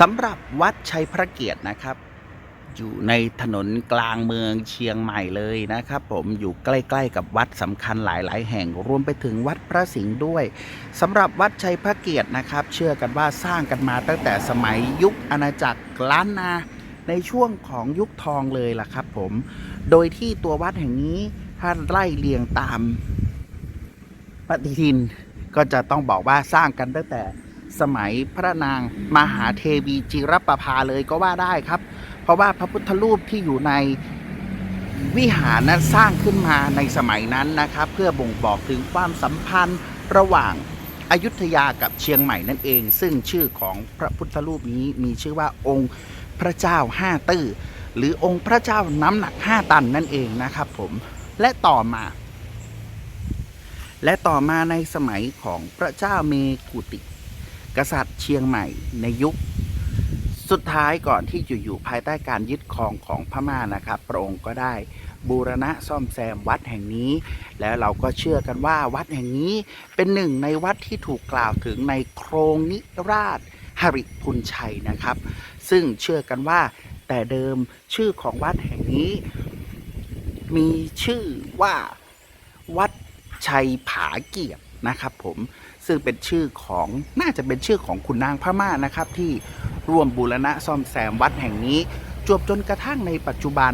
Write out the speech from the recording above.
สำหรับวัดชัยพระเกียรตินะครับ อยู่ในถนนกลางเมืองเชียงใหม่เลยนะครับ ผมอยู่ใกล้ ๆ กับวัดสำคัญหลาย ๆ แห่งรวมไปถึงวัดพระสิงห์ด้วยสำหรับวัดชัยพระเกียรตินะครับ เชื่อกันว่าสร้างกันมาตั้งแต่สมัยยุคอาณาจักรล้านนาในช่วงของยุคทองเลยล่ะครับ ผม โดยที่ตัววัดแห่งนี้ถ้าไล่เรียงตามปฏิทินก็จะต้องบอกว่าสร้างกันตั้งแต่ สมัยพระนางมหาเทวีจิรประภาเลยก็ว่าได้ครับ เพราะว่าพระพุทธรูปที่อยู่ในวิหารนั้นสร้างขึ้นมาในสมัยนั้นนะครับ เพื่อบ่งบอกถึงความสัมพันธ์ระหว่างอยุธยากับเชียงใหม่นั่นเอง ซึ่งชื่อของพระพุทธรูปนี้มีชื่อว่าองค์พระเจ้าห้าตื้อหรือองค์พระเจ้าน้ำหนัก5ตันนั่นเองนะครับผมและต่อมา และต่อมาในสมัยของพระเจ้าเมกุติ กษัตริย์เชียงใหม่ในยุค สุดท้ายก่อนที่จะอยู่ภายใต้การยึดครองของพม่านะครับพระองค์ก็ได้บูรณะซ่อมแซมวัดแห่งนี้ แล้วเราก็เชื่อกันว่าวัดแห่งนี้เป็นหนึ่งในวัดที่ถูกกล่าวถึงในโครงนิราชหริพุนชัยนะครับ ซึ่งเชื่อกันว่าแต่เดิมชื่อของวัดแห่งนี้ มีชื่อว่าวัดชัยผาเกียรติ นะครับผมซึ่งเป็นชื่อของน่าจะเป็นชื่อของคุณนางพม่านะครับ ที่ร่วมบูรณะซ่อมแซมวัดแห่งนี้ จวบจนกระทั่งในปัจจุบัน